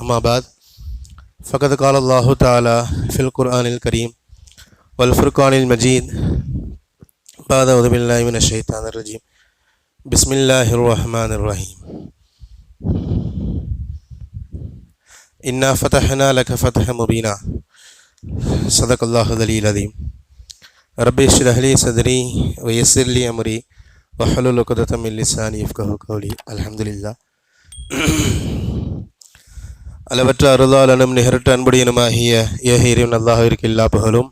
أما بعد فقد قال الله تعالى في القرآن الكريم والفرقان المجيد. بعد أعوذ بالله من الشيطان الرجيم. بسم الله الرحمن الرحيم. إنا فتحنا لك فتحا مبينا. صدق الله العلي العظيم. ربي اشرح لي صدري ويسر لي أمري واحلل عقدة من لساني يفقهوا قولي. الحمد لله. அளவற்ற அருளாளனும் நிகரற்ற அன்புடையனுமாகிய ஏக இறைவன் அல்லாஹிற்கு எல்லா புகழும்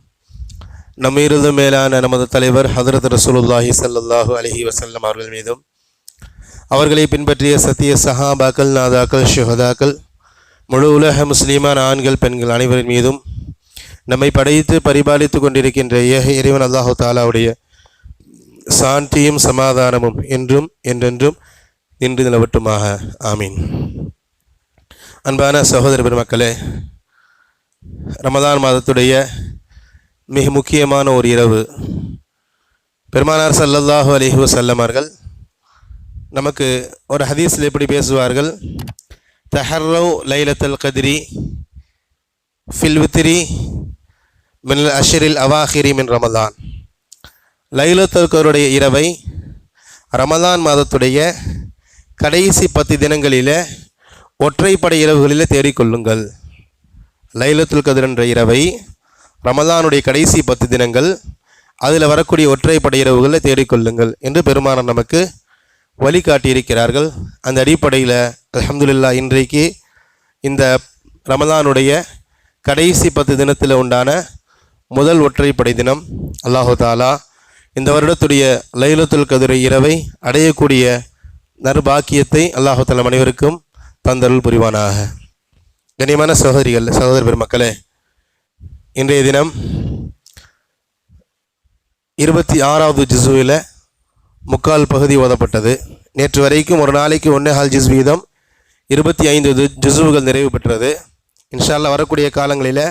நம்மிருந்தும் மேலான நமது தலைவர் ஹதரத் ரசூலுல்லாஹி சல்லாஹூ அலஹி வசல்லம் அவர்கள் மீதும் அவர்களை பின்பற்றிய சத்திய சஹாபாக்கள் நாதாக்கள் ஷுஹதாக்கள் முழு உலக முஸ்லீமான ஆண்கள் பெண்கள் அனைவரின் மீதும் நம்மை படைத்து பரிபாலித்து கொண்டிருக்கின்ற ஏக இறைவன் அல்லாஹு தாலாவுடைய சாந்தியும் சமாதானமும் என்றும் என்றென்றும் நின்று நிலவட்டுமாக ஆமீன் அன்பான சகோதர பெருமக்களே ரமதான் மாதத்துடைய மிக முக்கியமான ஒரு இரவு. பெருமானார் சல்லல்லாஹு அலைஹி வஸல்லம் நமக்கு ஒரு ஹதீஸில் எப்படி பேசுவார்கள்? தஹர்ரவ் லைலத்தல் கதிரி ஃபில்வித்திரி மின் அஷரில் அவாஹிரி மின் ரமதான். லைலத்தல்கருடைய இரவை ரமதான் மாதத்துடைய கடைசி பத்து தினங்களில் ஒற்றைப்படை இரவுகளில் தேடிக்கொள்ளுங்கள். லைலத்துல் கதிர் என்ற இரவை ரமதானுடைய கடைசி பத்து தினங்கள் அதில் வரக்கூடிய ஒற்றைப்படை இரவுகளில் தேடிக்கொள்ளுங்கள் என்று பெருமானார் நமக்கு வழிகாட்டியிருக்கிறார்கள். அந்த அடிப்படையில் அலமதுல்லா இன்றைக்கு இந்த ரமதானுடைய கடைசி பத்து தினத்தில் உண்டான முதல் ஒற்றைப்படை தினம். அல்லாஹு தாலா இந்த வருடத்துடைய லைலத்துல் கதிரை இரவை அடையக்கூடிய நர்பாக்கியத்தை அல்லாஹு தலம் அனைவருக்கும் தந்தருள் புரிவானாக. கண்ணியமான சகோதரிகள் சகோதர பெருமக்களே இன்றைய தினம் இருபத்தி ஆறாவது ஜிசுவில் முக்கால் பகுதி ஓதப்பட்டது. நேற்று வரைக்கும் ஒரு நாளைக்கு ஒன்றே ஹால் ஜிஸ் வீதம் இருபத்தி ஐந்து ஜிசுவுகள் நிறைவு பெற்றது. இன்ஷால்லா வரக்கூடிய காலங்களில்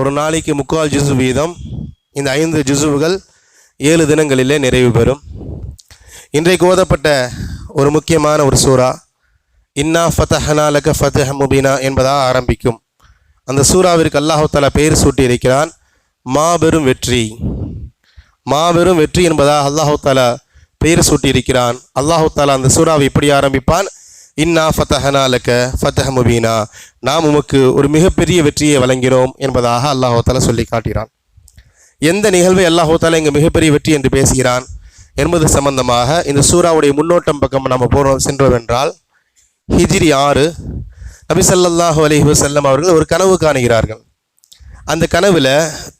ஒரு நாளைக்கு முக்கால் ஜிசு வீதம் இந்த ஐந்து ஜிசுவுகள் ஏழு தினங்களிலே நிறைவு பெறும். இன்றைக்கு ஓதப்பட்ட ஒரு முக்கியமான ஒரு சூறா இன்னா ஃபதஹனா லக ஃபதஹ முபீனா என்பதாக ஆரம்பிக்கும். அந்த சூறாவிற்கு அல்லாஹு தாலா பெயர் சூட்டியிருக்கிறான் மாபெரும் வெற்றி மாபெரும் வெற்றி என்பதாக அல்லாஹு தாலா பெயர் சூட்டியிருக்கிறான். அல்லாஹு தாலா அந்த சூறாவை இப்படி ஆரம்பிப்பான் இன்னா ஃபதஹனா லக ஃபதஹ முபீனா நாம் உமக்கு ஒரு மிகப்பெரிய வெற்றியை வழங்கினோம் என்பதாக அல்லாஹு சொல்லி காட்டுகிறான். எந்த நிகழ்வை அல்லாஹு இங்கே மிகப்பெரிய வெற்றி என்று பேசுகிறான் என்பது சம்பந்தமாக இந்த சூறாவுடைய முன்னோட்டம் பக்கம் நம்ம போகிறோம் சென்றோம் என்றால் ஹிஜ்ரி ஆறு நபிசல்லாஹு ஸல்லல்லாஹு வசல்லம் அவர்கள் ஒரு கனவு காணுகிறார்கள். அந்த கனவில்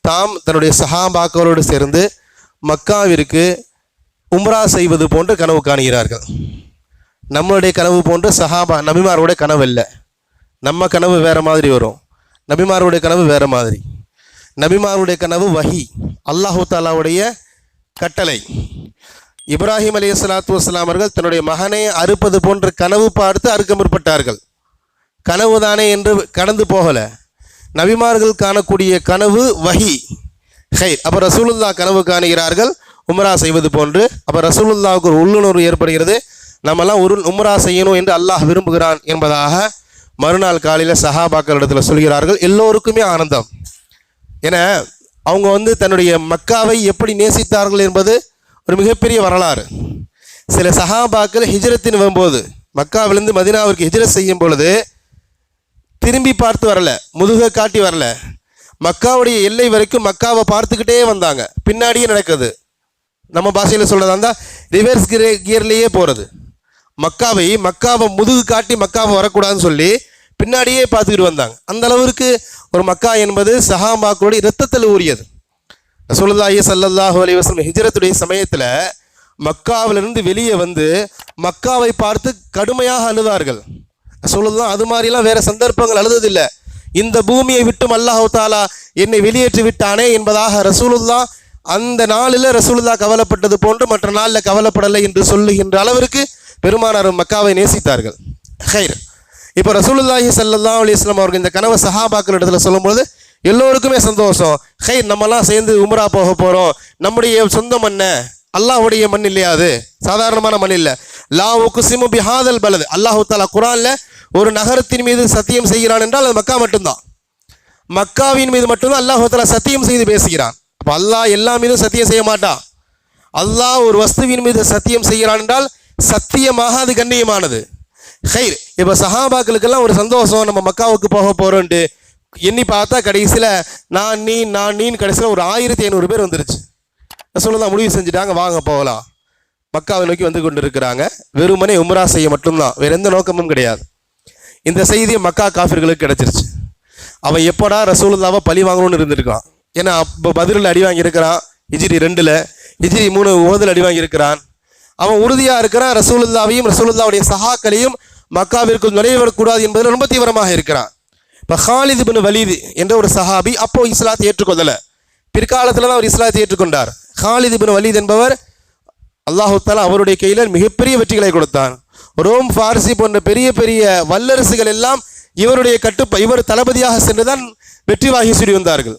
தாம் தன்னுடைய சஹாபாக்களோடு சேர்ந்து மக்காவிற்கு உம்ரா செய்வது போன்று கனவு காணுகிறார்கள். நம்மளுடைய கனவு போன்று சஹாபா நபிமாரோட கனவு இல்லை. நம்ம கனவு வேறு மாதிரி வரும். நபிமாருடைய கனவு வேறு மாதிரி. நபிமாருடைய கனவு வஹி அல்லாஹு தாலாவுடைய கட்டளை. இப்ராஹிம் அலி சலாத்து வஸ்லாம் அவர்கள் தன்னுடைய மகனை அறுப்பது போன்ற கனவு பார்த்து அறுக்க முற்பட்டார்கள் கனவு தானே என்று கடந்து போகலை. நபிமார்கள் காணக்கூடிய கனவு வஹி ஹை அப்போ ரசூலுல்லா கனவு காணுகிறார்கள். உம்ரா செய்வது போன்று. அப்போ ரசூலுல்லாவுக்கு ஒரு உள்ளுணர்வு ஏற்படுகிறது. நம்மெல்லாம் ஒரு உம்ரா செய்யணும் என்று அல்லாஹ் விரும்புகிறான் என்பதாக மறுநாள் காலையில் சஹாபாக்களிடத்தில் சொல்கிறார்கள். எல்லோருக்குமே ஆனந்தம். என அவங்க வந்து தன்னுடைய மக்காவை எப்படி நேசித்தார்கள் என்பது ஒரு மிகப்பெரிய வரலாறு. சில சஹாபாக்கள் ஹிஜ்ரத்தின் வரும்போது மக்காவிலிருந்து மதினாவிற்கு ஹிஜ்ரத் செய்யும் பொழுது திரும்பி பார்த்து வரல முதுக காட்டி வரல. மக்காவுடைய எல்லை வரைக்கும் மக்காவை பார்த்துக்கிட்டே வந்தாங்க. பின்னாடியே நடக்குது. நம்ம பாஷையில் சொல்கிறதா இருந்தால் ரிவர்ஸ் கியர் கியர்லேயே போகிறது மக்காவை மக்காவை முதுகு காட்டி மக்காவை வரக்கூடாதுன்னு சொல்லி பின்னாடியே பார்த்துக்கிட்டு வந்தாங்க. அந்த அளவிற்கு ஒரு மக்கா என்பது சஹாபாக்களுடைய இரத்தத்தில் ஊறியது. ரசூலுல்லாஹி ஸல்லல்லாஹு அலி வஸ்லம் ஹிஜ்ரத்துடைய சமயத்தில் மக்காவிலிருந்து வெளியே வந்து மக்காவை பார்த்து கடுமையாக அழுதார்கள். ரசூலுல்லா அது மாதிரிலாம் வேறு சந்தர்ப்பங்கள் அழுததில்லை. இந்த பூமியை விட்டும் அல்லாஹு தாலா என்னை வெளியேற்றி விட்டானே என்பதாக ரசூலுல்லா அந்த நாளில் ரசூலுல்லா கவலைப்பட்டது போன்று மற்ற நாளில் கவலைப்படலை என்று சொல்லுகின்ற அளவிற்கு பெருமானார் மக்காவை நேசித்தார்கள். ஹைர். இப்போ ரசூலுல்லாஹி சல்லா அலி இஸ்லாம் அவர்கள் இந்த கனவை சஹாபாக்கள் இடத்துல சொல்லும்போது எல்லோருக்குமே சந்தோஷம். ஹைர் நம்மலாம் சேர்ந்து உமரா போக போகிறோம் நம்முடைய சொந்த மண்ணை அல்லாஹ்வுடைய மண் இல்லையா அது? சாதாரணமான மண் இல்லை. லா சிமு பிஹாதல் பலது. அல்லாஹு தாலா குரான்ல ஒரு நகரத்தின் மீது சத்தியம் செய்கிறான் என்றால் அது மக்கா மட்டும்தான். மக்காவின் மீது மட்டும்தான் அல்லாஹு தாலா சத்தியம் செய்து பேசுகிறான். அப்போ அல்லாஹ் எல்லா மீதும் சத்தியம் செய்ய மாட்டான். அல்லாஹ் ஒரு வஸ்துவின் மீது சத்தியம் செய்கிறான் என்றால் சத்தியமாக அது கண்ணியமானது. ஹைர் இப்போ சஹாபாக்களுக்கெல்லாம் ஒரு சந்தோஷம். நம்ம மக்காவுக்கு போக போகிறோன்ட்டு எண்ணி பார்த்தா கடைசியில் நான் நீ நான் நீன்னு கடைசியில் ஒரு ஆயிரத்தி ஐநூறு பேர் வந்துருச்சு. சொல்லலாம் முடிவு செஞ்சுட்டாங்க வாங்க போகலாம். மக்காவை நோக்கி வந்து கொண்டு இருக்கிறாங்க வெறுமனே உம்ரா செய்ய மட்டும்தான் வேற எந்த நோக்கமும் கிடையாது. இந்த செய்தி மக்கா காஃபிர்களுக்கு கிடைச்சிருச்சு. அவன் எப்படா ரசூலுல்லாவை பழி வாங்கணும்னு இருந்திருக்கான். ஏன்னா அப்போ பதிலில் அடி வாங்கியிருக்கிறான் ஹிஜ்ரி ரெண்டில். ஹிஜ்ரி மூணு ஓதில் அடி வாங்கியிருக்கிறான். அவன் உறுதியாக இருக்கிறான் ரசூலுல்லாவையும் ரசூலுல்லாவுடைய சஹாக்களையும் மக்காவிற்குள் நுழையவிடக்கூடாது என்பதில் ரொம்ப தீவிரமாக இருக்கிறான். இப்போ ஹாலித் பின் வலீது என்ற ஒரு சஹாபி அப்போ இஸ்லாத்தை ஏற்றுக்கொள்ளலை. பிற்காலத்தில் தான் அவர் இஸ்லாத்தை ஏற்றுக்கொண்டார். ஹாலித் பின் வலீத் என்பவர் அல்லாஹு அவருடைய கையில் மிகப்பெரிய வெற்றிகளை கொடுத்தான். ரோம் ஃபார்சி போன்ற பெரிய பெரிய வல்லரசுகள் எல்லாம் இவருடைய கட்டுப்ப இவர் தளபதியாக சென்றுதான் வெற்றி வாகி சூடி வந்தார்கள்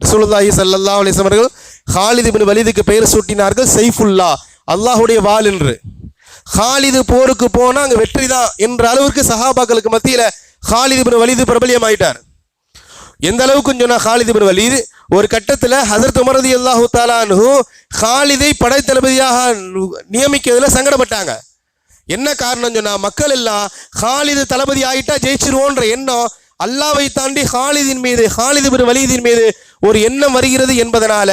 ரசூலுல்லாஹி சல்லா அலைஹி அவர்கள் ஹாலித் பின் வலிதுக்கு பெயர் சூட்டினார்கள் சைஃபுல்லா அல்லாஹுடைய வால் என்று. ஹாலிது போருக்கு போனால் அங்கே வெற்றி தான் என்ற அளவிற்கு சஹாபாக்களுக்கு மத்தியில் ஹாலிது பின் வலீது பிரபலியமாயிட்டார். எந்த அளவுக்கு சொன்னால் ஹாலித் பின் வலீத் ஒரு கட்டத்தில் ஹசரத் உமரதி அல்லாஹு தாலானு ஹாலிதை படைத்தளபதியாக நியமிக்கிறதுல சங்கடப்பட்டாங்க. என்ன காரணம் சொன்னால் மக்கள் எல்லாம் ஹாலிது தளபதி ஆயிட்டா ஜெயிச்சிருவோன்ற எண்ணம் அல்லாவை தாண்டி ஹாலிதின் மீது ஹாலிது பின் வலீதின் மீது ஒரு எண்ணம் வருகிறது என்பதனால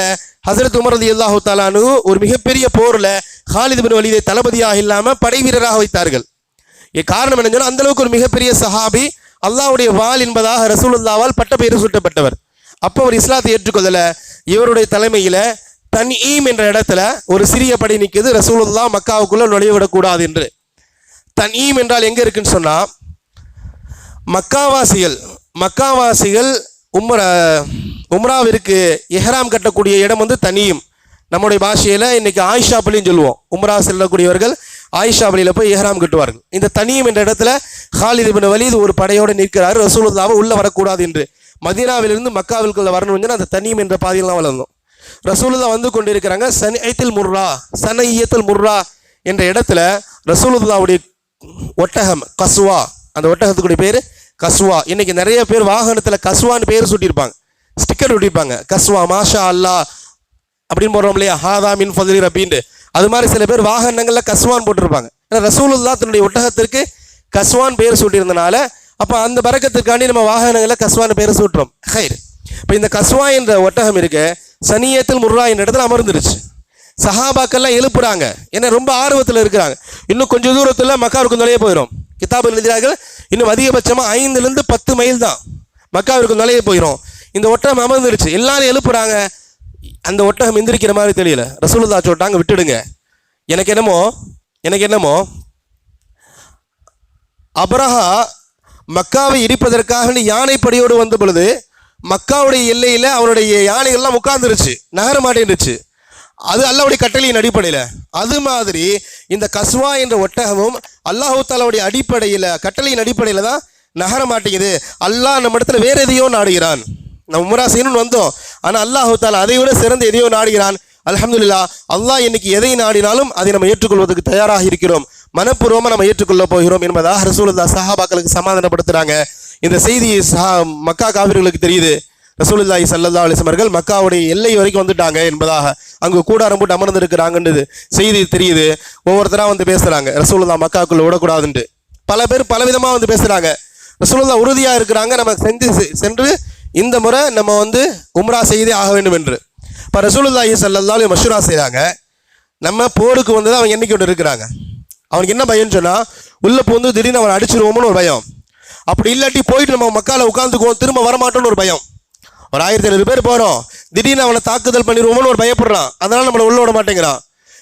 ஹசரத் உமர் அல்லாஹு தாலானு ஒரு மிகப்பெரிய போரில் ஹாலிது பின் வலீதை தளபதியாக இல்லாமல் படை வீரராக வைத்தார்கள். காரணம் என்ன அந்த அளவுக்கு ஒரு மிகப்பெரிய சஹாபி அல்லாவுடைய வால் என்பதாக ரசூலுல்லாவால் பட்ட பெயர் சூட்டப்பட்டவர். அப்போ அவர் இஸ்லாத்தை ஏற்றுக்கொள்ளல. இவருடைய தலைமையில் தன் ஈம் என்ற இடத்துல ஒரு சிறிய படை நிற்குது ரசூலுல்லா மக்காவுக்குள்ள நுழைய விடக்கூடாது என்று. தன்ஈம் என்றால் எங்கே இருக்குன்னு சொன்னால் மக்காவாசிகள் மக்காவாசிகள் உம்ர உம்ராவிற்கு எஹ்ராம் கட்டக்கூடிய இடம் வந்து தனியும் நம்முடைய பாஷையில் இன்னைக்கு ஆயிஷா பள்ளின்னு சொல்லுவோம். உம்ரா செல்லக்கூடியவர்கள் ஆயிஷா பள்ளியில் போய் ஏஹராம் கட்டுவார்கள். இந்த தனியும் என்ற இடத்துல ஹாலித் பின் வலீத் ஒரு படையோடு நிற்கிறார். ரசூலுல்லாவை உள்ளே வரக்கூடாது என்று. மதீனாவிலிருந்து மக்காவிற்குள்ள வரணும் அந்த தனியும் என்ற பாதையில் வளர்ந்தோம். ரசூலுல்லா வந்து கொண்டிருக்கிறாங்க சனையத்தில் முர்ரா சனையத்தில் முர்ரா என்ற இடத்துல ரசூலுல்லாவுடைய ஒட்டகம் கசுவா. அந்த ஒட்டகத்துக்குடைய பேர் கஸ்வா இன்னைக்கு நிறைய பேர் வாகனத்தில் கஸ்வான்னு பேர் சூட்டியிருப்பாங்க. ஸ்டிக்கர் ஒட்டியிருப்பாங்க. கஸ்வா மாஷா அல்லாஹ் அப்படின்னு போடுறோம் இல்லையா? ஹாதா மின் ஃபதுலி ரபின்ட்டு அது மாதிரி சில பேர் வாகனங்களில் கஸ்வான் போட்டிருப்பாங்க. ஏன்னா ரசூலுல்லா தன்னுடைய ஒட்டகத்திற்கு கஸ்வான் பெயர் சூட்டியிருந்தனால அப்போ அந்த பறக்கத்துக்காண்டி நம்ம வாகனங்களில் கஸ்வான் பெயர் சூட்டுறோம். ஹைர். இப்போ இந்த கஸ்வா என்ற ஒட்டகம் இருக்கு சனியத்தில் முர்ரா என்ற இடத்துல அமர்ந்துருச்சு. சஹாபாக்கள்லாம் எழுப்புறாங்க. ஏன்னா ரொம்ப ஆர்வத்தில் இருக்கிறாங்க. இன்னும் கொஞ்சம் தூரத்தில் மக்காவிற்கு நுழைய போயிடும் கிதாபில் எழுதுகிறார்கள் இன்னும் அதிகபட்சமாக ஐந்துலேருந்து பத்து மைல் தான். மக்காவிற்கு நுழைய போயிடும் இந்த ஒட்டகம் அமர்ந்துருச்சு. எல்லாரும் எழுப்புறாங்க. அந்த ஒட்டகம் எந்திரிக்கிற மாதிரி தெரியல. ரசூலுதா சொல்லிட்டாங்க விட்டுடுங்க. எனக்கு என்னமோ எனக்கு என்னமோ அபரஹா மக்காவை இடிப்பதற்காக யானைப்படியோடு வந்த பொழுது மக்காவுடைய எல்லையில் அவனுடைய யானைகள்லாம் உட்கார்ந்துருச்சு நகர மாட்டேன்ருச்சு அது அல்லாவுடைய கட்டளையின் அடிப்படையில். அது மாதிரி இந்த கஸ்வா என்ற ஒட்டகமும் அல்லாஹு தாலாவுடைய அடிப்படையில் கட்டளையின் அடிப்படையில் தான் நகர மாட்டேங்குது. அல்லாஹ் நம்ம இடத்துல வேறு எதையோ நாடுகிறான். நம்ம உம்ரா செய்யணும்னு வந்தோம். ஆனால் அல்லாஹு தாலா அதை விட சிறந்த எதையோ நாடுகிறான். அலமதுல்லா அல்லாஹ் இன்னைக்கு எதை நாடினாலும் அதை நம்ம ஏற்றுக்கொள்வதற்கு தயாராக இருக்கிறோம். மனப்பூர்வமாக நம்ம ஏற்றுக்கொள்ள போகிறோம் என்பதாக ரசூலுல்லா சஹாபாக்களுக்கு சமாதானப்படுத்துகிறாங்க இந்த செய்தி சஹா மக்கா காவிர்களுக்கு தெரியுது. ரசூலுல்லாஹி சல்லா அலைஹி மக்காவுடைய எல்லை வரைக்கும் வந்துட்டாங்க என்பதாக. அங்கே கூடாரம் போட்டு அமர்ந்திருக்கிறாங்கன்றது செய்தி தெரியுது. ஒவ்வொருத்தராக வந்து பேசுகிறாங்க ரசூலுல்லா மக்காவுக்குள்ள விடக்கூடாதுன்ட்டு பல பேர் பலவிதமாக வந்து பேசுகிறாங்க ரசூலுல்லா உறுதியாக இருக்கிறாங்க. நம்ம செஞ்சு சென்று இந்த முறை நம்ம வந்து உம்ரா செய்தே ஆக வேண்டும் என்று. இப்போ ரசூலுல்லாஹி சல்லாலையும் மஷூரா செய்கிறாங்க நம்ம போருக்கு வந்தது அவங்க என்னைக்கு ஒன்று இருக்கிறாங்க? அவனுக்கு என்ன பயம்னு சொன்னால் உள்ளே போந்து திடீர்னு அவனை அடிச்சிருவோம்னு ஒரு பயம். அப்படி இல்லாட்டி போயிட்டு நம்ம மக்கால உட்காந்துக்குவோம் திரும்ப வரமாட்டோம்னு ஒரு பயம். ஒரு ஆயிரத்தி ஐநூறு பேர் போகிறோம் திடீர்னு அவனை தாக்குதல் பண்ணிடுவோம்னு ஒரு பயப்படுறான். அதனால் நம்மளை உள்ள விட மாட்டேங்கிறான்.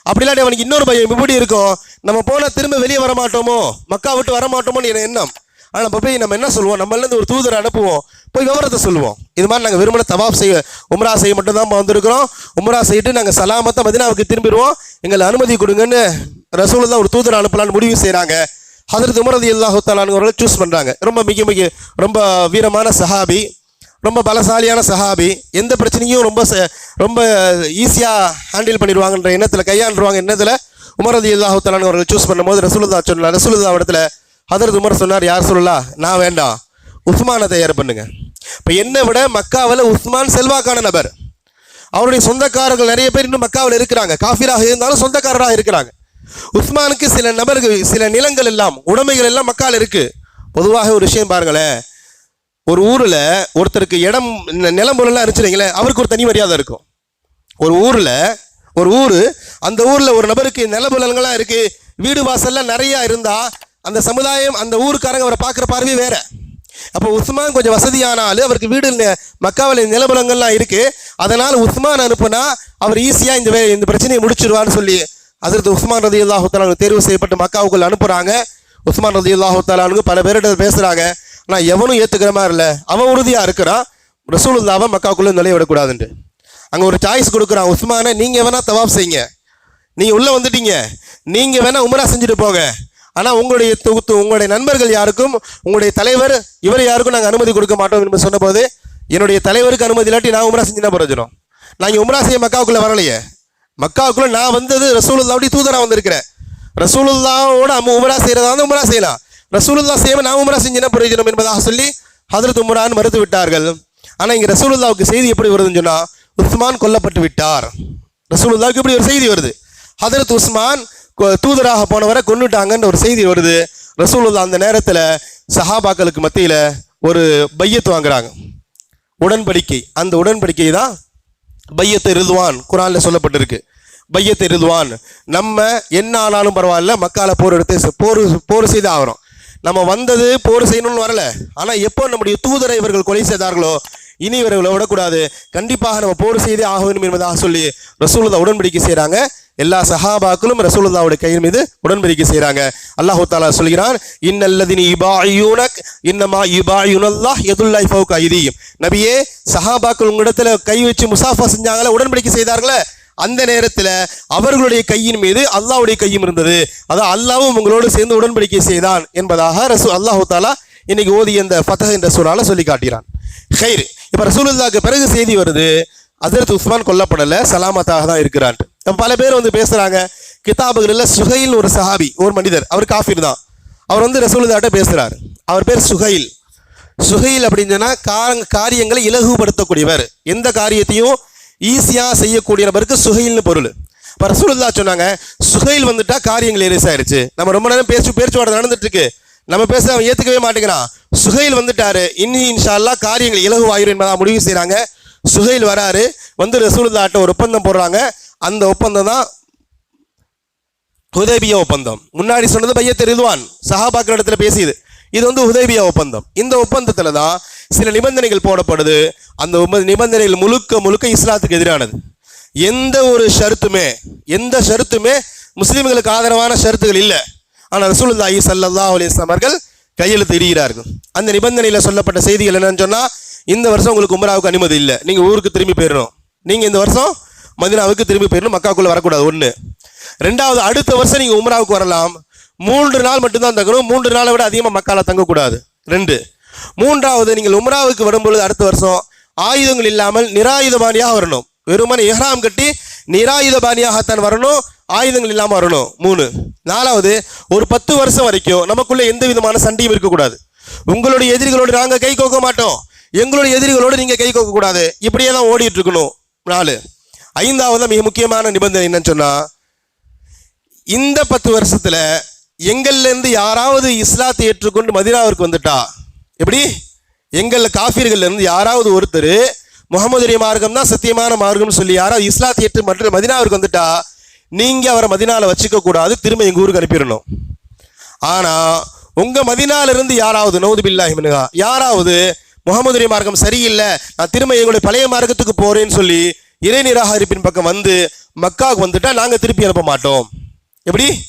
அப்படி இல்லாட்டி அவனுக்கு இன்னொரு பயம் இப்படி இருக்கும்? நம்ம போனால் திரும்ப வெளியே வர மாட்டோமோ மக்கா விட்டு வர மாட்டோமோன்னு எண்ணம்? ஆனால் நம்ம போய் நம்ம என்ன சொல்லுவோம் நம்மளேருந்து ஒரு தூதர் அனுப்புவோம். போய் விவரத்தை சொல்லுவோம். இது மாதிரி நாங்கள் வெறுமனே தவாப் செய்ய உம்ரா செய்ய மட்டும்தான் வந்திருக்கிறோம். உம்ரா செய்யிட்டு நாங்கள் சலாமத்தை மதினாவுக்கு திரும்பிடுவோம். எங்களை அனுமதி கொடுங்கன்னு ரசூல் தான் ஒரு தூதர் அனுப்பலான்னு முடிவு செய்கிறாங்க ஹதரத் உமரது அல்லாஹு சூஸ் பண்ணுறாங்க ரொம்ப மிக மிக ரொம்ப வீரமான சஹாபி ரொம்ப பலசாலியான சஹாபி. எந்த பிரச்சனையும் ரொம்ப ச- ரொம்ப ஈஸியாக ஹேண்டில் பண்ணிடுவாங்கன்ற எண்ணத்தில் கையாண்டுருவாங்க எண்ணத்தில் உமரது அலி சூஸ் பண்ணும்போது ரசூலுல்லா சொன்னார் ரசூலுல்லா இடத்துல ஹதரத் உமர் சொன்னார் யார் சொல்லலாம் நான் வேண்டாம். உஸ்மானை தயார் பண்ணுங்க. இப்போ என்னை விட மக்காவில் உஸ்மான் செல்வாக்கான நபர். அவருடைய சொந்தக்காரர்கள் நிறைய பேர் இன்னும் மக்காவில் இருக்கிறாங்க. காஃபிராக இருந்தாலும் சொந்தக்காரராக இருக்கிறாங்க. உஸ்மானுக்கு சில நபர்கள் சில நிலங்கள் எல்லாம் உடைமைகள் எல்லாம் மக்கால் இருக்குது பொதுவாக ஒரு விஷயம் பாருங்களேன். ஒரு ஊரில் ஒருத்தருக்கு இடம் நிலம் பொருள்லாம் இருந்துச்சுங்களேன் அவருக்கு ஒரு தனி மரியாதை இருக்கும். ஒரு ஊரில் ஒரு ஊர் அந்த ஊரில் ஒரு நபருக்கு நிலபுலன்கள்லாம் இருக்குது வீடு வாசல்லாம் நிறையா இருந்தால் அந்த சமுதாயம் அந்த ஊருக்காரங்க அவரை பார்க்குற பார்வை வேறு. அப்போ உஸ்மான் கொஞ்சம் வசதியான அவருக்கு வீடு மக்காவில் நிலபலங்கள்லாம் இருக்குது அதனால் உஸ்மான் அனுப்புனா அவர் ஈஸியாக இந்த வே- இந்த பிரச்சனையை முடிச்சிருவான்னு சொல்லி அதற்கு உஸ்மான் ரதி அல்லாஹு தேர்வு செய்யப்பட்டு மக்காவுக்குள்ள அனுப்புகிறாங்க உஸ்மான் ரதி அல்லாஹு பல பேர்கிட்ட பேசுகிறாங்க ஆனால் எவனும் ஏற்றுக்கிற மாதிரி இல்லை. அவன் உறுதியாக இருக்கிறான். ரசூலுல்லாவை மக்காவுக்குள்ளே நுழைய விடக்கூடாதுன்ட்டு. அங்கே ஒரு சாய்ஸ் கொடுக்குறான். உஸ்மானை நீங்கள் வேணால் தவாப் செய்யுங்க? நீங்கள் உள்ளே வந்துட்டீங்க. நீங்கள் வேணால் உமரா செஞ்சுட்டு போங்க. ஆனால் உங்களுடைய தொகுத்து உங்களுடைய நண்பர்கள் யாருக்கும் உங்களுடைய தலைவர் இவர் யாருக்கும் நாங்கள் அனுமதி கொடுக்க மாட்டோம் என்று சொன்னபோது என்னுடைய தலைவருக்கு அனுமதி இல்லாட்டி நான் உம்ரா செஞ்சுனா பிரயோஜனம். நான் இங்கே உம்ரா செய்ய மக்காவுக்குள்ளே வரலையே. மக்காவுக்குள்ளே நான் வந்தது ரசூலுல்லாவுடைய தூதராக வந்திருக்கிறேன். ரசூலுல்லாவோட நம்ம உம்ரா செய்கிறதா வந்து உம்ரா செய்யலாம். ரசூலுல்லா செய்யாமல் நான் உம்ரா செஞ்சுனா பிரயோஜனம் என்பதாக சொல்லி ஹதரத் உம்ரான் மறுத்து விட்டார்கள். ஆனால் இங்கே ரசூலுல்லாவுக்கு செய்தி எப்படி வருதுன்னு சொன்னால் உஸ்மான் கொல்லப்பட்டு விட்டார். ரசூலுல்லாவுக்கு இப்படி ஒரு செய்தி வருது? ஹதரத் உஸ்மான் தூதராக போனவரை கொன்னுட்டாங்கன்ற ஒரு செய்தி வருது. ரசூலுல்லா அந்த நேரத்தில் சஹாபாக்களுக்கு மத்தியில் ஒரு பையத்து வாங்குறாங்க. உடன்படிக்கை. அந்த உடன்படிக்கை தான் பையத்து ரிதுவான் குரானில் சொல்லப்பட்டிருக்கு. பையத்து ரிதுவான் நம்ம என்ன ஆனாலும் பரவாயில்ல மக்கால போர் எடுத்து போர் போர் செய்து ஆகிறோம் நம்ம வந்தது போர் செய்யணும்னு வரல. ஆனால் எப்போ நம்முடைய தூதரை இவர்கள் கொலை செய்தார்களோ இனி இவர்களை விடக்கூடாது. கண்டிப்பாக நம்ம போர் செய்தே ஆக வேண்டும் என்பதாக சொல்லி ரசூலுல்லா உடன்படிக்கை செய்கிறாங்க எல்லா சஹாபாக்களும் ரசூலுல்லாவுடைய கையின் மீது உடன்படிக்கை செய்கிறாங்க அல்லாஹு தாலா சொல்கிறான் இன்னல்லதின் இபாயுனக் இன்னமா இபாயுனல்லாஹ் எதுல்லாய் ஃபவுக் ஐதீம். நபியே சஹாபாக்கள் உங்களிடத்துல கை வச்சு முசாஃபா செஞ்சாங்களே உடன்படிக்கை செய்தார்களே? அந்த நேரத்தில் அவர்களுடைய கையின் மீது அல்லாஹ்வுடைய கையும் இருந்தது. அதான் அல்லாவும் உங்களோடு சேர்ந்து உடன்படிக்கை செய்தான் என்பதாக ரசூ அல்லாஹு தாலா இன்னைக்கு ஓதிய இந்த ஃபத்தஹ் என்ற சூறால சொல்லி காட்டுகிறான் ஹைர் இப்போ ரசூலுல்லாக்கு பிறகு செய்தி வருது ஹஜரத் உஸ்மான் கொல்லப்படலை சலாமத்தாக தான் இருக்கிறான் பல பேர் வந்து பேசுகிறாங்க கிதாபுகளில் சுகைல் ஒரு சஹாபி ஒரு மனிதர் அவர் காஃபிர் தான். அவர் வந்து ரசூலுதாட்ட பேசுகிறார் அவர் பேர் சுகைல். சுஹைல் அப்படின்னு சொன்னால் கா- காரியங்களை இலகுபடுத்தக்கூடியவர். எந்த காரியத்தையும் ஈஸியாக செய்யக்கூடிய நபருக்கு சுகைல்னு பொருள். இப்போ ரசூலுல்லா சொன்னாங்க சுகைல் வந்துட்டா காரியங்கள் எரிஸ் ஆயிருச்சு. நம்ம ரொம்ப நேரம் பேச்சு பேச்சுவார்த்தை நடந்துட்டு இருக்கு நம்ம பேச அவன் ஏற்றுக்கவே மாட்டேங்கிறான். சுகைல் வந்துட்டாரு. இன்னி இன்ஷா காரியங்கள் இலகுவாயிரும் என்பதாக முடிவு செய்கிறாங்க சுகையில் வராரு. வந்து ரசூலுல்லாட்ட ஒரு ஒப்பந்தம் போடுறாங்க. அந்த ஒப்பந்தம் தான் ஹுதேபியா ஒப்பந்தம். முன்னாடி சொன்னது பையத் ரிதுவான் சஹாபாக்கள் இடத்துல பேசியது. இது வந்து ஹுதைபியா ஒப்பந்தம். இந்த ஒப்பந்தத்தில் தான் சில நிபந்தனைகள் போடப்படுது. அந்த நிபந்தனைகள் முழுக்க முழுக்க இஸ்லாத்துக்கு எதிரானது. எந்த ஒரு ஷருத்துமே எந்த ஷருத்துமே முஸ்லீம்களுக்கு ஆதரவான ஷருத்துகள் இல்லை. ஆனால் ரசூலுல்லாஹி சல்லா அலைஹி வஸல்லம் அவர்கள் கையெழுத்து இடுகிறார்கள். அந்த நிபந்தனையில் சொல்லப்பட்ட செய்திகள் என்னன்னு சொன்னால் இந்த வருஷம் உங்களுக்கு உமராவுக்கு அனுமதி இல்லை. நீங்கள் ஊருக்கு திரும்பி போயிடணும். நீங்கள் இந்த வருஷம் மதினாவுக்கு திரும்பி போயிடணும் மக்காக்குள்ளே வரக்கூடாது ஒன்று ரெண்டாவது அடுத்த வருஷம் நீங்கள் உம்ராவுக்கு வரலாம். மூன்று நாள் மட்டும்தான் தங்கணும் மூன்று நாளை விட அதிகமாக மக்கால தங்கக்கூடாது. ரெண்டு. மூன்றாவது நீங்கள் உம்ராவுக்கு வரும்பொழுது அடுத்த வருஷம் ஆயுதங்கள் இல்லாமல் நிராயுதபாணியாக வரணும். வெறுமனே எஹ்ராம் கட்டி நிராயுதபாணியாகத்தான் வரணும் ஆயுதங்கள் இல்லாமல் வரணும். மூணு. நாலாவது ஒரு பத்து வருஷம் வரைக்கும் நமக்குள்ளே எந்த விதமான சண்டையும் இருக்கக்கூடாது. உங்களுடைய எதிரிகளோடு நாங்கள் கை கோக்க மாட்டோம். எங்களுடைய எதிரிகளோடு நீங்கள் கை கோக்கக்கூடாது. இப்படியே தான் ஓடிட்டு இருக்கணும். நாலு. ஐந்தாவது மிக முக்கியமான நிபந்தனை என்னன்னு சொன்னால் இந்த பத்து வருஷத்தில் எங்கள்லேருந்து யாராவது இஸ்லாத்தை ஏற்றுக்கொண்டு மதினாவிற்கு வந்துட்டா? எப்படி? எங்களில் காஃபீர்கள்லேருந்து யாராவது ஒருத்தர் முகமதுடைய மார்க்கம் தான் சத்தியமான மார்க்கம்னு சொல்லி யாராவது இஸ்லாத்தை ஏற்று மற்ற மதினாவிற்கு வந்துட்டா நீங்கள் அவரை மதினாவில் வச்சுக்க கூடாது திரும்ப எங்கள் ஊருக்கு அனுப்பிடணும். ஆனால் உங்கள் மதினாலிருந்து யாராவது நௌது பில்லாஹி யாராவது முகமதுடைய மார்க்கம் சரியில்லை நான் திரும்ப எங்களுடைய பழைய மார்க்கத்துக்கு போகிறேன்னு சொல்லி இறை நிராகரிப்பின் பக்கம் வந்து மக்காவுக்கு வந்துட்டா நாங்கள் திருப்பி அனுப்ப மாட்டோம். எப்படி?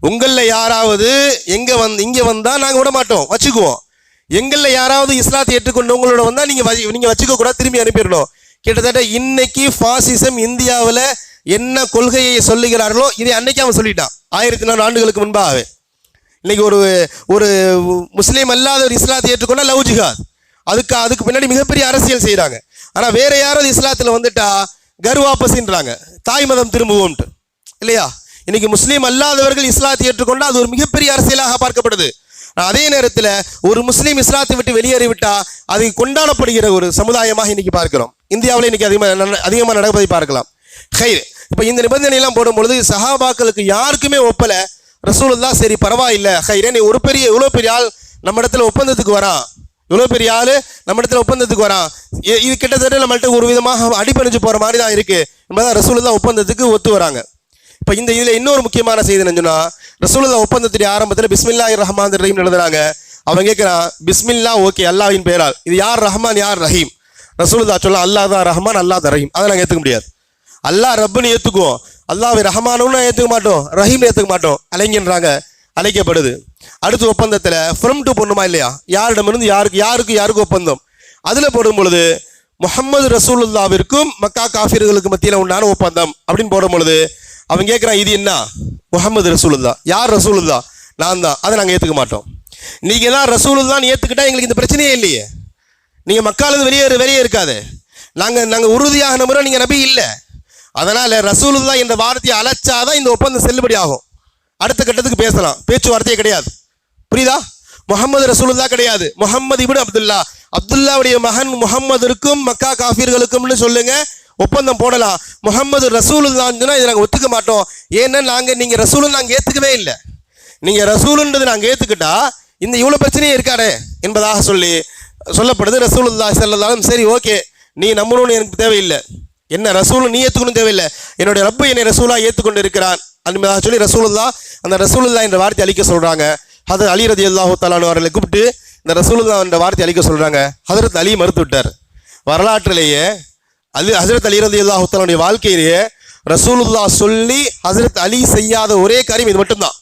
உங்களில் யாராவது எங்கே வந்து இங்கே வந்தால் நாங்கள் விட மாட்டோம். வச்சுக்குவோம். எங்களில் யாராவது இஸ்லாத்தை ஏற்றுக்கொண்டவங்களோட வந்தால் நீங்கள் வ- நீங்கள் வச்சுக்க திரும்பி அனுப்பிடணும். கிட்டத்தட்ட இன்னைக்கு ஃபாசிசம் இந்தியாவில் என்ன கொள்கையை சொல்லுகிறார்களோ இதை அன்னைக்கு அவன் சொல்லிட்டான். ஆயிரத்தி நாலு ஆண்டுகளுக்கு முன்பாகவே. இன்னைக்கு ஒரு ஒரு முஸ்லீம் அல்லாத ஒரு இஸ்லாத்தை ஏற்றுக்கொண்டால் லவ் ஜிஹாத். அதுக்கு அதுக்கு பின்னாடி மிகப்பெரிய அரசியல் செய்கிறாங்க ஆனால் வேற யாராவது இஸ்லாத்தில் வந்துட்டா கர்வாப்பசின்றாங்க தாய் மதம் திரும்புவோம்ட்டு. இல்லையா? இன்னைக்கு முஸ்லீம் அல்லாதவர்கள் இஸ்லாத்தை ஏற்றுக்கொண்டா அது ஒரு மிகப்பெரிய அரசியலாக பார்க்கப்படுது. அதே நேரத்தில் ஒரு முஸ்லீம் இஸ்லாத்தை விட்டு வெளியேறிவிட்டா அது கொண்டாடப்படுகிற ஒரு சமுதாயமாக இன்னைக்கு பார்க்கிறோம். இந்தியாவில் இன்னைக்கு அதிகமாக அதிகமாக நடப்பதை பார்க்கலாம். ஹைர். இப்போ இந்த நிபந்தனையெல்லாம் போடும்பொழுது சஹாபாக்களுக்கு யாருக்குமே ஒப்பல. ரசூலுல்லா சரி பரவாயில்ல ஹைரே. நீ ஒரு பெரிய இவ்வளோ பெரிய ஆள் நம்ம இடத்துல ஒப்பந்தத்துக்கு வரான். இவ்வளோ பெரிய ஆள் நம்ம இடத்துல ஒப்பந்தத்துக்கு வரான். இது கிட்டத்தட்ட நம்மள்ட்ட ஒரு விதமாக அடிப்பணிஞ்சு போகிற மாதிரி தான் இருக்குது என்பதான் ரசூலுல்லா ஒப்பந்தத்துக்கு ஒத்து வராங்க. இப்போ இந்த இதில் இன்னொரு முக்கியமான செய்தி என்னன்னா ரசூலுல்லா ஒப்பந்தத்துடைய ஆரம்பத்தில் பிஸ்மில்லா ரஹ்மான் ரஹீம் எழுதுறாங்க. அவன் கேட்குறான் பிஸ்மில்லா ஓகே அல்லாவின் பெயரால். இது யார் ரஹ்மான் யார் ரஹீம்? ரசூலுல்லா சொல்ல அல்லாஹ் தான் ரஹ்மான் அல்லாஹ் தான் ரஹீம். அதை நாங்கள் ஏற்றுக்க முடியாது. அல்லாஹ் ரப்புன்னு ஏற்றுக்குவோம் அல்லாஹ் ரஹ்மானுன்னு ஏற்றுக்க மாட்டோம் ரஹீம் ஏற்றுக்க மாட்டோம். அலைங்கன்றாங்க அழைக்கப்படுது. அடுத்த ஒப்பந்தத்தில் ஃப்ரம் டு பொண்ணுமா இல்லையா? யாரிடமிருந்து யாருக்கு யாருக்கு யாருக்கு ஒப்பந்தம்? அதில் போடும் பொழுது முகமது ரசூலுல்லாவிற்கும் மக்கா காஃபிர்களுக்கு மத்தியில் உண்டான ஒப்பந்தம் அப்படின்னு போடும் பொழுது அவன் கேட்குறான் இது என்ன? முகமது ரசூலுல்லா. யார் ரசூலுல்லா? நான் தான். அதை நாங்கள் ஏற்றுக்க மாட்டோம். நீங்கள் தான் ரசூலுல்லான்னு ஏற்றுக்கிட்டா எங்களுக்கு இந்த பிரச்சனையே இல்லையே. நீங்கள் மக்காலது வெளியே வெளியே இருக்காது. நாங்கள் நாங்கள் உறுதியாக நம்புகிறோம் நீங்கள் நபி இல்லை. அதனால் ரசூலுல்லா என்ற வார்த்தையை அழைச்சாதான் இந்த ஒப்பந்தம் செல்லுபடி ஆகும் அடுத்த கட்டத்துக்கு பேசலாம். பேச்சுவார்த்தையே கிடையாது. புரியுதா? முகமது ரசூலுல்லா கிடையாது. முகமது இபின் அப்துல்லா. அப்துல்லாவுடைய மகன் முகம்மதுக்கும் மக்கா காஃபீர்களுக்கும்னு சொல்லுங்க ஒப்பந்தம் போடலாம். முகமது ரசூலுல்லான்னு இதை நாங்கள் ஒத்துக்க மாட்டோம். ஏன்னா நாங்கள் நீங்கள் ரசூலுன்னு நாங்கள் ஏற்றுக்கவே இல்லை. நீங்கள் ரசூலுன்றது நாங்கள் ஏற்றுக்கிட்டா இந்த இவ்வளோ பிரச்சனையே இருக்காடே என்பதாக சொல்லி சொல்லப்படுது ரசூலுல்லா செல்லதாலும் சரி ஓகே. நீ நம்பணும்னு எனக்கு தேவையில்லை. என்ன ரசூல் நீ ஏற்றுக்கணும் தேவையில்லை. என்னுடைய ரப்பு என்னை ரசூலாக ஏற்றுக்கொண்டு இருக்கிறான். அன்பதாக சொல்லி ரசூலுல்லா அந்த ரசூலுல்லா என்ற வார்த்தை அழிக்க சொல்கிறாங்க அது அலி ரதி அல்லாஹு தலானு அவர்களை கூப்பிட்டு இந்த ரசூலுல்லா என்ற வார்த்தை அழிக்க சொல்கிறாங்க ஹதரத் அலி மறுத்து விட்டார் வரலாற்றிலேயே அலி ஹசரத் அலி ரதி அல்லாஹு தலானுடைய வாழ்க்கையிலேயே ரசூலுல்லா சொல்லி ஹசரத் அலி செய்யாத ஒரே காரியம் இது மட்டும்தான்.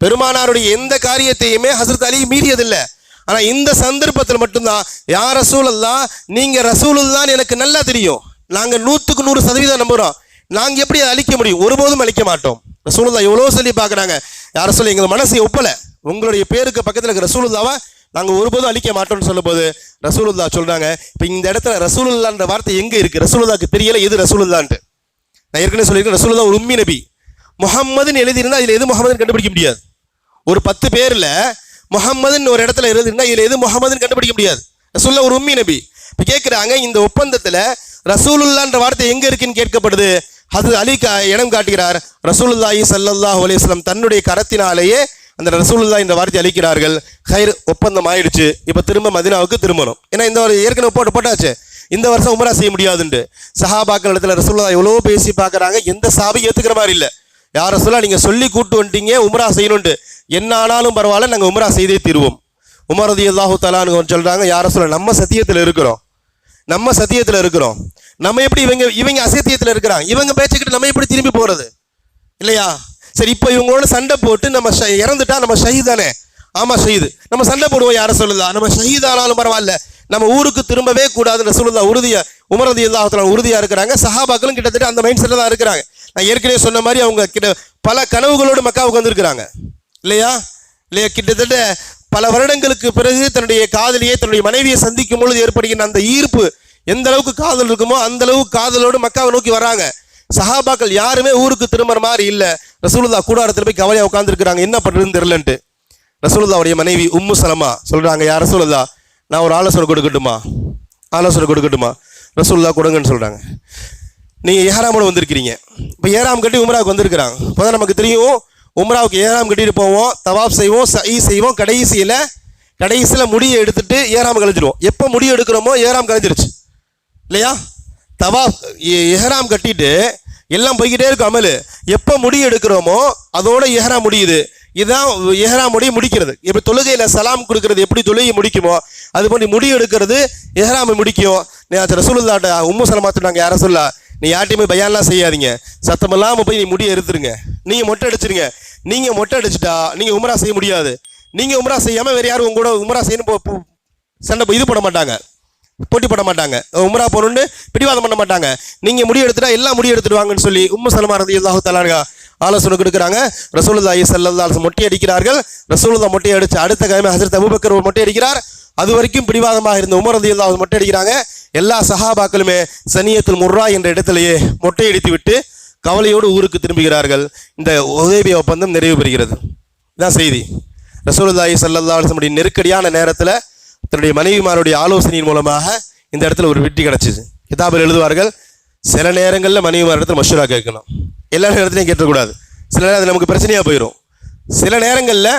பெருமானாருடைய எந்த காரியத்தையுமே ஹசரத் அலி மீறியதில்லை. ஆனால் இந்த சந்தர்ப்பத்தில் மட்டும்தான் யார் ரசூலுல்லா நீங்கள் ரசூலுல்லான்னு எனக்கு நல்லா தெரியும். நாங்கள் நூற்றுக்கு நூறு சதவீதம் நம்புகிறோம் நாங்கள் எப்படி அதை அழிக்க முடியும்? ஒருபோதும் அழிக்க மாட்டோம். ரசூலுல்லா எவ்வளோ சொல்லி பார்க்குறாங்க? யாரும் சொல்லி எங்கள் மனசை ஒப்பலை. உங்களுடைய பேருக்கு பக்கத்தில் இருக்க ரசூலுல்லாவை நாங்கள் ஒருபோதும் அழிக்க மாட்டோம்னு சொல்லும்போது ரசூலுல்லா சொல்கிறாங்க இப்போ இந்த இடத்துல ரசூலுல்லான்ற வார்த்தை எங்கே இருக்குது ரசூலுல்லாக்கு தெரியல எது ரசூலுல்லான்ட்டு. நான் ஏற்கனவே சொல்லியிருக்கேன் ரசூலுல்லா ஒரு உம்மி நபி. முஹம்மதுன்னு எழுதியிருந்தால் அதில் எது முகமதுன்னு கண்டுபிடிக்க முடியாது. ஒரு பத்து பேரில் முகம்மதுன்னு ஒரு இடத்துல எழுதிருந்தா இதில் எது முகமதுன்னு கண்டுபிடிக்க முடியாது. ரசூல்லா ஒரு உம்மி நபி. இப்போ கேட்குறாங்க இந்த ஒப்பந்தத்தில் ரசூலுல்லான்ற வார்த்தை எங்கே இருக்குன்னு கேட்கப்படுது? அது அலி இடம் காட்டுகிறார். ரசூலுல்லாஹி ஸல்லல்லாஹு அலிஸ்லாம் தன்னுடைய கரத்தினாலேயே அந்த ரசூலுல்லா இந்த வார்த்தை அளிக்கிறார்கள். ஹைர் ஒப்பந்தம் ஆயிடுச்சு இப்போ திரும்ப மதினாவுக்கு திரும்பணும். ஏன்னா இந்த ஒரு ஏற்கனவே போட்டு போட்டாச்சு. இந்த வருஷம் உமரா செய்ய முடியாதுன்ட்டு. சஹாபாக்கள் இடத்துல ரசூல்லா எவ்வளோ பேசி பார்க்குறாங்க. எந்த சாபி ஏற்றுக்கிற மாதிரி இல்லை. யார் சொல்ல நீங்கள் சொல்லி கூட்டு வந்துட்டீங்க உமரா செய்யணுன்ட்டு. என்ன ஆனாலும் பரவாயில்ல நாங்கள் உமரா செய்தே தீர்வோம். உமரதி அல்லாஹு தலான்னு சொல்கிறாங்க யார சொல்ல நம்ம சத்தியத்தில் இருக்கிறோம். நம்ம சத்தியத்தில் இருக்கிறோம். நம்ம எப்படி இவங்க இவங்க அசத்தியத்தில் இருக்கிறாங்க? இவங்க பேச்சுக்கிட்டு நம்ம எப்படி திரும்பி போகிறது இல்லையா? சரி இப்போ இவங்களோட சண்டை போட்டு நம்ம ஷ- இறந்துட்டா நம்ம ஷஹீத் தானே? ஷயீது ஷஹீது. நம்ம சண்டை போடுவோம் யாரை சொல்லுதா? நம்ம ஷஹீதானாலும் பரவாயில்ல. நம்ம ஊருக்கு திரும்பவே கூடாதுன்னு சொல்லுதா உறுதியாக உமரதி இல்லாஹத்துல உறுதியாக இருக்கிறாங்க. சஹாபாக்களும் கிட்டத்தட்ட அந்த மைண்ட் செட்டில் தான் இருக்கிறாங்க. நான் ஏற்கனவே சொன்ன மாதிரி அவங்க கிட்ட பல கனவுகளோடு மக்காவுக்கு வந்திருக்கிறாங்க. இல்லையா? இல்லையா? கிட்டத்தட்ட பல வருடங்களுக்கு பிறகு தன்னுடைய காதலியை தன்னுடைய மனைவியை சந்திக்கும் பொழுது ஏற்படுகின்ற அந்த ஈர்ப்பு எந்த அளவுக்கு காதல் இருக்குமோ அந்த அளவுக்கு காதலோடு மக்காவை நோக்கி வராங்க. சஹாபாக்கள் யாருமே ஊருக்கு திரும்புற மாதிரி இல்லை. ரசூலுல்லா கூடாரத்தில் போய் கவலையாக உட்காந்துருக்குறாங்க என்ன பண்ணுறதுன்னு தெரிலன்ட்டு ரசூலுல்லாவுடைய மனைவி உம்மு சலமா சொல்கிறாங்க யார் ரசூலுல்லா நான் ஒரு ஆலோசனை கொடுக்கட்டுமா? ஆலோசனை கொடுக்கட்டுமா? ரசூலுல்லா கொடுங்கன்னு சொல்கிறாங்க நீங்கள் ஏஹராமோட வந்திருக்கிறீங்க. இப்போ ஏராம் கட்டி உமராவுக்கு வந்திருக்கிறாங்க. இப்போ தான் நமக்கு தெரியும் உம்ராவுக்கு ஏறாம் கட்டிட்டு போவோம் தவாப் செய்வோம் சை செய்வோம். கடைசியில் கடைசியில் முடியை எடுத்துட்டு ஏராம் கழிஞ்சிடுவோம் எப்போ முடி எடுக்கிறோமோ ஏறாம் கழிஞ்சிருச்சு இல்லையா? தவா எஹராம் கட்டிட்டு எல்லாம் போய்கிட்டே இருக்கும் அமல். எப்போ முடி எடுக்கிறோமோ அதோட எஹராம் முடியுது. இதுதான் எஹராம் முடி முடிக்கிறது. இப்போ தொழுகையில் சலாம் கொடுக்கறது எப்படி தொழுகை முடிக்குமோ அது பண்ணி முடி எடுக்கிறது எஹராமை முடிக்கும். நேற்று ரசூலுல்லாட்ட உம்மு சலமாத்து நாங்கள் யாரை சொல்ல நீ யார்ட்டையுமே பயான்லாம் செய்யாதீங்க. சத்தம் இல்லாமல் போய் நீ முடியை எடுத்துருங்க நீங்கள் மொட்டை அடிச்சிருங்க. நீங்கள் மொட்டை அடிச்சிட்டா நீங்கள் உமரா செய்ய முடியாது. நீங்கள் உமரா செய்யாமல் வேறு யாரும் உங்க கூட செய்யணும் சண்டை இது போட மாட்டாங்க. போட்டி போட மாட்டாங்க. உமரா போகணுன்னு பிடிவாதம் பண்ண மாட்டாங்க. நீங்கள் முடி எடுத்துட்டா எல்லாம் முடி எடுத்துடுவாங்கன்னு சொல்லி உம்மு சலமா ரதி அல்லாஹு ஆலோசனை கொடுக்குறாங்க. ரசூலுல்லாஹி ஸல்லல்லாஹு அலைஹி மொட்டை அடிக்கிறார்கள் ரசூலுல்லாஹ் மொட்டை அடித்து அடுத்த கிழமை ஹசரத் அபுபக்கர் ஒரு மொட்டை அடிக்கிறார் அது வரைக்கும் பிடிவாதமாக இருந்த உமர் ரதி அல்லா மொட்டை அடிக்கிறாங்க எல்லா சஹாபாக்களுமே சனியத்தில் முர்ரா என்ற இடத்திலேயே மொட்டை அடித்து விட்டு கவலையோடு ஊருக்கு திரும்புகிறார்கள். இந்த உதவி ஒப்பந்தம் நிறைவு பெறுகிறது. இதான் செய்தி. ரசூலுல்லாஹி ஸல்லல்லாஹு நெருக்கடியான நேரத்தில் தன்னுடைய மனைவிமாருடைய ஆலோசனையின் மூலமாக இந்த இடத்துல ஒரு வெற்றி கிடைச்சிது. கிதாபில் எழுதுவார்கள் சில நேரங்களில் மனைவிமார் இடத்துல மஷூரா கேட்கணும். எல்லா நேரத்துலையும் கேட்டக்கூடாது சில நேரம் அது நமக்கு பிரச்சனையாக போயிடும் சில நேரங்களில்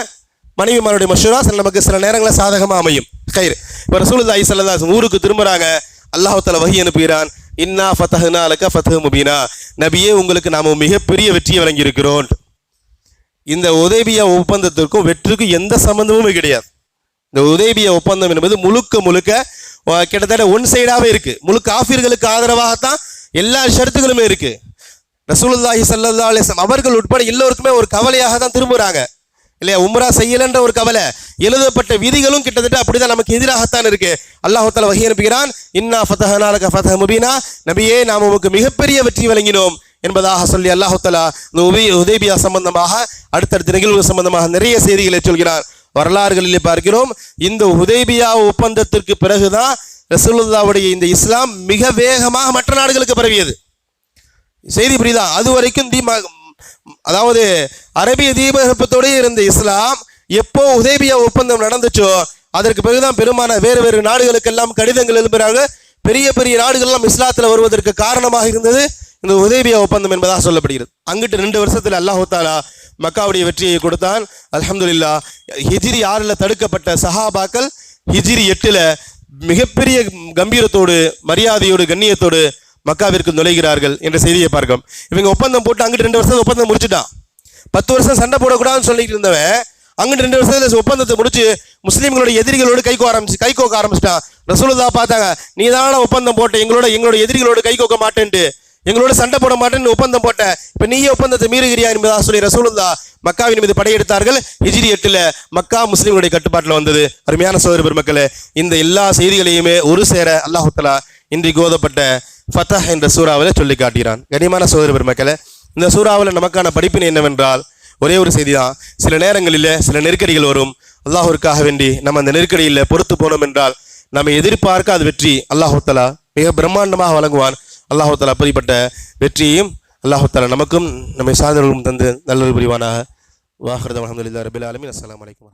மனைவிமாருடைய மஷூரா சில நமக்கு சில நேரங்களில் சாதகமாக அமையும். கயிறு. இப்போ ரசூலுல்லாஹி ஸல்லல்லாஹு ஊருக்கு திரும்புகிறாங்க அல்லாஹ் வகி அனுப்புகிறான். இன்னா ஃபத்தஹ்னா அலக்க ஃபத்தஹ் முபீனா. நபியே உங்களுக்கு நாம் மிகப்பெரிய வெற்றியை வழங்கியிருக்கிறோம். இந்த உதேபியா ஒப்பந்தத்திற்கும் வெற்றிக்கும் எந்த சம்பந்தமுமே கிடையாது. இந்த உதேபியா ஒப்பந்தம் என்பது முழுக்க முழுக்க கிட்டத்தட்ட ஒன் சைடாகவே இருக்குது முழுக்க ஆஃபீர்களுக்கு ஆதரவாகத்தான் எல்லா ஷரத்துகளுமே இருக்குது ரசூலுல்லாஹி சல்லா அலிஸ்லாம் அவர்கள் உட்பட எல்லோருக்குமே ஒரு கவலையாக தான் திரும்புகிறாங்க இல்லையா? உம்ரா செய்யலன்ற ஒரு கவலை எழுதப்பட்ட விதிகளும் கிட்டத்தட்ட அப்படிதான் நமக்கு எதிராகத்தான் இருக்கு. அல்லாஹால வகி அனுப்புகிறான் இன்னா ஃபதஹனாலக ஃபதஹ முபீனா. நபியே நாம் உமக்கு மிகப்பெரிய வெற்றி வழங்கினோம் என்பதாக சொல்லி அல்லாஹாலா இந்த உதய உதேபியா சம்பந்தமாக அடுத்தடுத்த நிகழ்வு சம்பந்தமாக நிறைய செய்திகளை சொல்கிறார் வரலாறுகளில் பார்க்கிறோம் இந்த உதேபியா ஒப்பந்தத்திற்கு பிறகுதான் ரசூலுல்லாவுடைய இந்த இஸ்லாம் மிக வேகமாக மற்ற நாடுகளுக்கு பரவியது. செய்தி புரியுதா? அது வரைக்கும் தீமா அதாவது அரபிய தீபகற்பத்தோடே இருந்த இஸ்லாம் எப்போ உதேபியா ஒப்பந்தம் நடந்துச்சோ அதற்கு பிறகுதான் பெருமான வேறு வேறு நாடுகளுக்கெல்லாம் கடிதங்கள் எழுப்புறாங்க. பெரிய பெரிய நாடுகள்லாம் இஸ்லாத்தில் வருவதற்கு காரணமாக இருந்தது இந்த உதேபியா ஒப்பந்தம் என்பதாக சொல்லப்படுகிறது. அங்கிட்டு ரெண்டு வருஷத்தில் அல்லாஹு தாலா மக்காவுடைய வெற்றியை கொடுத்தான். அலமதுல்லா ஹிஜிரி ஆறில் தடுக்கப்பட்ட சஹாபாக்கள் ஹிஜிரி எட்டில் மிகப்பெரிய கம்பீரத்தோடு மரியாதையோடு கண்ணியத்தோடு மக்காவிற்கு நுழைகிறார்கள் என்ற செய்தியை பார்க்கும் இவங்க ஒப்பந்தம் போட்டு அங்கிட்டு ரெண்டு வருஷம் ஒப்பந்தம் முடிச்சுட்டான். பத்து வருஷம் சண்டை போடக்கூடாதுன்னு சொல்லிட்டு இருந்தவன் அங்கிட்டு ரெண்டு வருஷத்துல ஒப்பந்தத்தை முடிச்சு முஸ்லீம்களோட எதிரிகளோடு கைகோ ஆரம்பிச்சு கை கோக்க ஆரம்பிச்சிட்டான். ரசூலுதா பார்த்தாங்க நீ ஒப்பந்தம் போட்ட எங்களோட எங்களோட எதிரிகளோடு கை கோக்க மாட்டேன்ட்டு. எங்களோட சண்டை போட மாட்டேன்னு ஒப்பந்தம் போட்ட இப்ப நீயே ஒப்பந்தத்தை மீறுகிறியா என்பதா சொல்லி ரசூலுதா மக்காவின் மீது படையெடுத்தார்கள். ஹிஜிரி எட்டுல மக்கா முஸ்லீம்களுடைய கட்டுப்பாட்டில் வந்தது. அருமையான சோதர பெருமக்களே இந்த எல்லா செய்திகளையுமே ஒரு சேர அல்லாஹுத்தலா இன்றைக்கு ஓதப்பட்ட ஃபத்தஹ் என்ற சூறாவில் சொல்லி காட்டுகிறான் கனிமான சோதர பெருமக்களை இந்த சூறாவில் நமக்கான படிப்பினை என்னவென்றால் ஒரே ஒரு செய்தி தான் சில நேரங்களில் சில நெருக்கடிகள் வரும். அல்லாஹ்விற்காக வேண்டி நம்ம அந்த நெருக்கடியில் பொறுத்து போனோம் என்றால் நம்ம எதிர்பார்க்காத வெற்றி அல்லாஹு மிக பிரம்மாண்டமாக வழங்குவான். அல்லாஹு அப்படிப்பட்ட வெற்றியையும் அல்லாஹு நமக்கும் நம்மை சார்ந்தவர்களும் தந்து நல்லது புரிவானாக. வாஹ்ரதம் அலமதுல்லா ரபில் ஆலமின். அஸ்லாம் வலைக்கம்